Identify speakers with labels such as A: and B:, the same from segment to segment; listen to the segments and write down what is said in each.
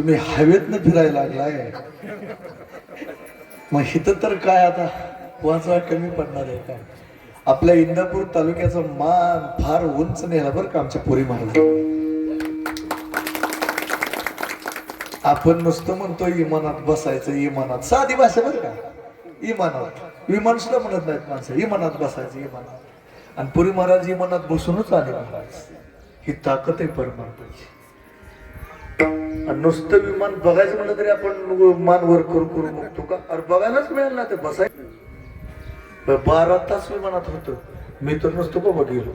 A: तुम्ही हवेतनं फिरायला लागलाय. मग इथं तर काय आता? वाचवा कमी पडणार आहे काय आपल्या इंदापूर तालुक्याचा मान फार उंच नेला बरं का आमच्या पुरी महाराज. आपण नुसतं म्हणतो इमानात बसायचं इमानात. साधी भाषा बरं का? इमानात. विमान सुद्धा म्हणत नाहीत माणसं. इमानात बसायचं इमानात. आणि पुरी महाराज इमानात बसूनच आले महाराज. ही ताकद आहे परमात्माची आणि नुसतं विमान बघायचं म्हणलं तरी आपण मान वर करू करू बघतो का? अरे बघायलाच मिळेल ना ते बसायचं. बारा तास विमानात होतं. मी तर नुसतं बाबा गेलो.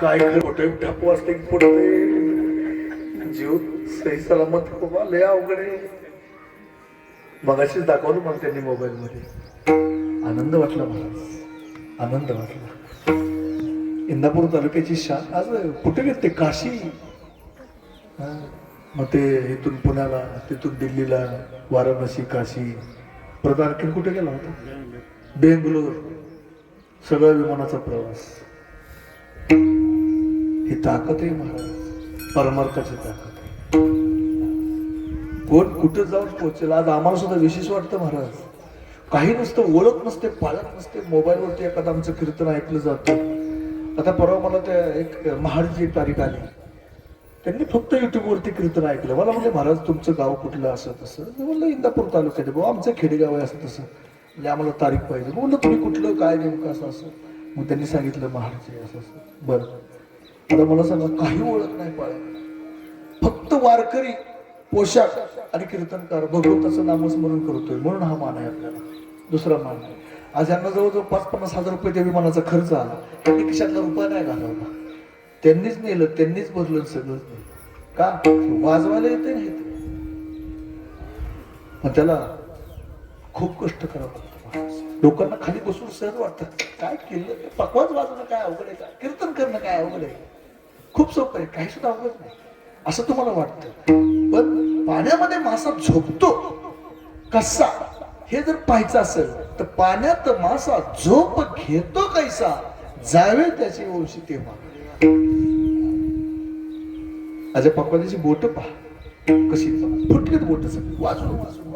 A: काय कुठे असते वाजते पुढे जीव सही सलामत बाबा लय अवघड आहे. मगाशीच दाखवलं मला त्यांनी मोबाईल मध्ये आनंद वाटला मला. आनंद वाटला. इंदापूर तालुक्याची शान आज कुठे गेले ते काशी. हा. मग ते इथून पुण्याला तिथून दिल्लीला वाराणसी काशी. परत आणखीन कुठे गेला होता? बेंगलोर. सगळा विमानाचा प्रवास. ही ताकद आहे महाराज. परमार्थाची ताकद आहे. कोण कुठं जाऊन पोहोचेल? आज आम्हाला सुद्धा विशेष वाटतं महाराज. काही नसतं ओळख नसते पाळत नसते. मोबाईलवरती एखादं आमचं कीर्तन ऐकलं जातं. आता परवा मला त्या एक महाडची तारीख आली. त्यांनी फक्त युट्यूबवरती कीर्तन ऐकलं. मला म्हणजे महाराज तुमचं गाव कुठलं असं तसं? म्हणलं इंदापूर तालुक्यात भाऊ. आमचं खेडेगाव आहे असं तसं. म्हणजे आम्हाला तारीख पाहिजे. म्हणलं तुम्ही कुठलं काय नेमकं असं असं? मग त्यांनी सांगितलं महाडचे असं असं. बरं. आता मला सांगा काही ओळख नाही पाळत. फक्त वारकरी पोशाख आणि कीर्तनकार भगवंताचं नामस्मरण करतोय. म्हणून हा मान आहे आपल्याला. दुसरा मान आहे आज यांना जवळजवळ पाच पन्नास हजार रुपये त्या विमानाचा खर्च आला. त्यांनी खिशातला रुपया नाही घालवला. त्यांनीच नेलं त्यांनीच भरलं सगळं. का? वाजवायला येते नाही मग त्याला खूप कष्ट करावं लागतं लोकांना खाली बसून सहज वाटतात काय केलं? पकवाज वाजवणं काय अवघड आहे का? कीर्तन करणं काय अवघड आहे? खूप सोपं आहे काही सुद्धा अवघड नाही. असं तुम्हाला वाटतं. पण पाण्यामध्ये मासा झोपतो. कसा? हे जर पाहायचं असेल तर पाण्यात मासा झोप घेतो कैसा? जावे त्याची वंशी तेव्हा. अजय पकवाजाची बोट पहा. कशी फुटलीत बोट सगळी. वाजून वाजून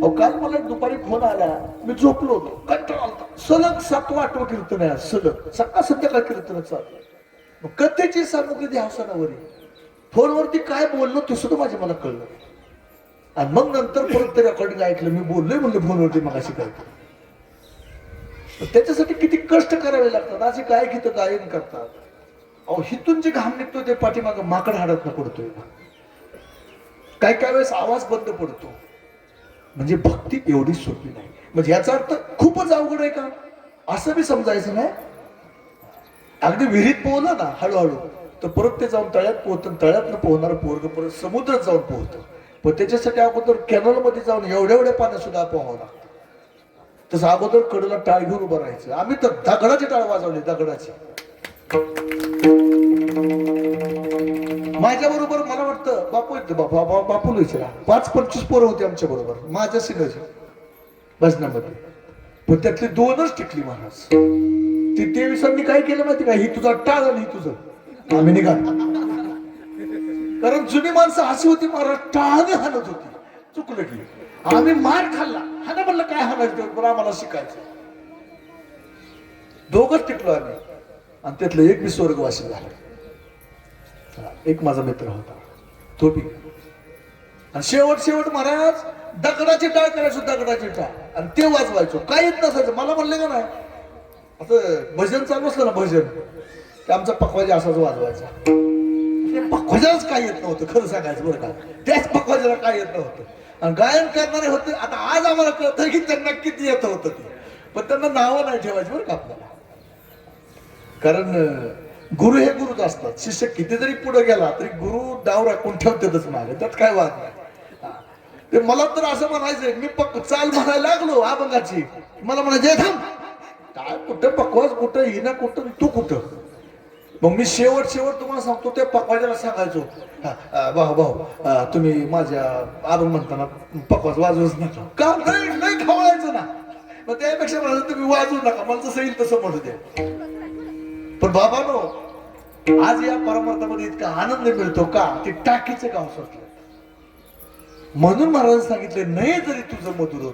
A: अहो काल मला एक दुपारी फोन आला. मी झोपलो होतो. कंटाळा आलता. सलग सातवा आठवं कीर्तन आहे सलग. सकाळ संध्याकाळ कीर्तन चालू मग कथेची सामुग्री ध्यासनावर हो फोनवरती काय बोललो ते सुद्धा माझे मला कळलं आणि मग नंतर परत ते रेकॉर्डिंग ऐकलं. मी बोललोय म्हणलं फोनवरती मग अशी काय त्याच्यासाठी किती कष्ट करावे लागतात. असे काय गीत गायन करतात. अहो हिथून जे घाम निघतो ते पाठीमाग माकड हाडत पडतोय काय काय वेळेस आवाज बंद पडतो. म्हणजे भक्ती एवढी सोपी नाही. म्हणजे याचा अर्थ खूपच अवघड आहे का? असं बी समजायचं नाही. अगदी विहिरीत पोहला ना हळूहळू तर परत ते जाऊन तळ्यात पोहतं तळ्यातनं पोहणार पोरग परत समुद्रात जाऊन पोहतं पण त्याच्यासाठी अगोदर कॅनलमध्ये जाऊन एवढ्या एवढ्या पाण्यात सुद्धा पोहावं लागतं तसं अगोदर कडला टाळ घेऊन उभं राहायचं. आम्ही तर दगडाची टाळ वाजवली दगडाची. माझ्या बरोबर मला वाटतं बापू येतं बापू बा, विचारा. पाच पंचवीस पोरं होती आमच्या बरोबर माझ्या सिंगाची भजनामध्ये. पण त्यातली दोनच टिकली महाराज ती तेविसांनी काय केलं माहिती का? ही तुझा टाळ आणि ही तुझं. आम्ही निघाल. कारण जुनी माणसं अशी होती महाराज टाळाने हाणत होती. चुकलं की. आम्ही मार खाल्ला. हाना म्हणलं काय हाणायचं बरं आम्हाला शिकायचं. दोघच टिकलो आम्ही. आणि त्यातलं एक मी स्वर्गवासी झाला. एक माझा मित्र होता. तो बी. आणि शेवट शेवट महाराज दगडाची टाळ करायचो दगडाची टाळ आणि ते वाजवायचो. काय येत नसायचं. मला म्हणले का नाही? असं भजन चालू असलं ना भजन. ते आमचा पखवाजी असाच वाजवायचा. ते काय येत नव्हतं खरं सांगायचं बरं का. त्याच पखवाजाला काय येत नव्हतं. आणि गायन करणारे होते. आता आज आम्हाला कळतं की त्यांना किती येत होतं ते. पण त्यांना नावं नाही ठेवायची बरं का आपल्याला. कारण गुरु हे गुरुच असतात. शिष्य किती जरी पुढे गेला तरी गुरु डाव राखून ठेवतातच मागे. त्यात काय वाद नाही. ते मला तर असं म्हणायचंय मी पक चाल म्हणायला लागलो अभंगाची. मला म्हणायचे थांब. काय कुठं पकवास कुठं हिना कुठं तू कुठं? मग मी शेवट शेवट तुम्हाला सांगतो त्या पकवाजाला सांगायचो. भाऊ भाऊ तुम्ही माझ्या अभंग म्हणताना पकवाज वाजवूच नका. का? नाही खवळायचं ना. मग त्यापेक्षा म्हणाल तुम्ही वाजवू नका मला जसं येईल तसं म्हणू द्या. पण बाबा नो आज या परमार्थामध्ये इतका आनंद मिळतो का? ते टाकीचं गाव सुटलं म्हणून महाराज सांगितले नाही जरी तुझं मधुर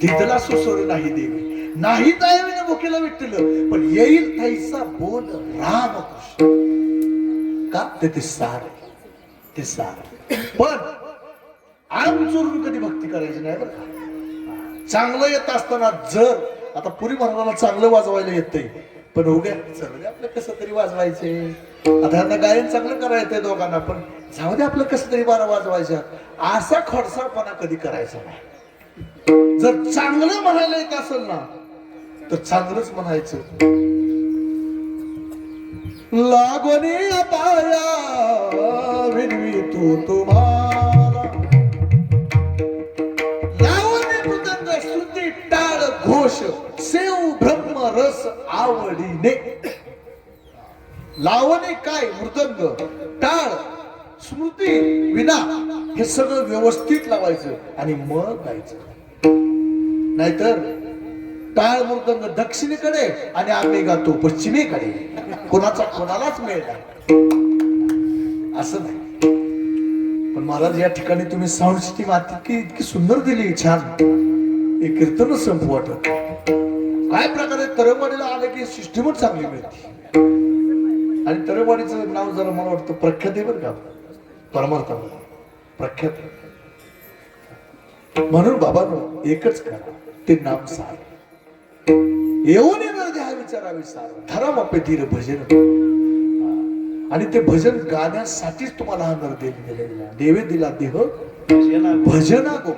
A: दिदला सुसोर नाही देवी. नाही दायवीनं भुकेला विठ्ठल पण येईल तैसा बोल रामकृष्ण. का? ते ते सार. ते सार. पण आम चोरून कधी भक्ती करायची नाही बरं का? चांगलं येत असताना जर आता पुरी महाराजाला चांगलं वाजवायला येतंय. पण उद्या चल दे आपलं कसं तरी वाजवायचे. आता गायन चांगलं करायला दोघांना पण जाऊ दे आपलं कसं तरी बारा वाजवायचं. असा खडसाळपणा कधी करायचा नाही. जर चांगलं म्हणायला येत असेल ना तर चांगलंच म्हणायचं. लागोने पाया विनवी तू तुम्हाला आवडीने लावणे काय मृदंग टाळ स्मृती विना हे सगळं व्यवस्थित लावायचं आणि मग गायचं नाहीतर टाळ मृदंग दक्षिणेकडे आणि आम्ही गातो पश्चिमेकडे. कोणाचा कोणालाच मेळ नाही. असं नाही. पण महाराज या ठिकाणी तुम्ही साऊंड सिस्टीम इतकी इतकी सुंदर दिली छान. हे कीर्तन संपू वाटत. काय प्रकारे तरवाडीला आलं की सिस्टीमच चांगली मिळते? आणि तरवाडीचं नाव जरा मला वाटतं प्रख्यात आहे बरं का. परमार्थामध्ये प्रख्यात. म्हणून बाबांनो एकच करा. ते नाम सार. येऊन येणार द्या विचारावी सार. धरा बापे धीर भजन. आणि ते भजन गाण्यासाठीच तुम्हाला हा नर दिलेला. देवे दिला देह भजना गो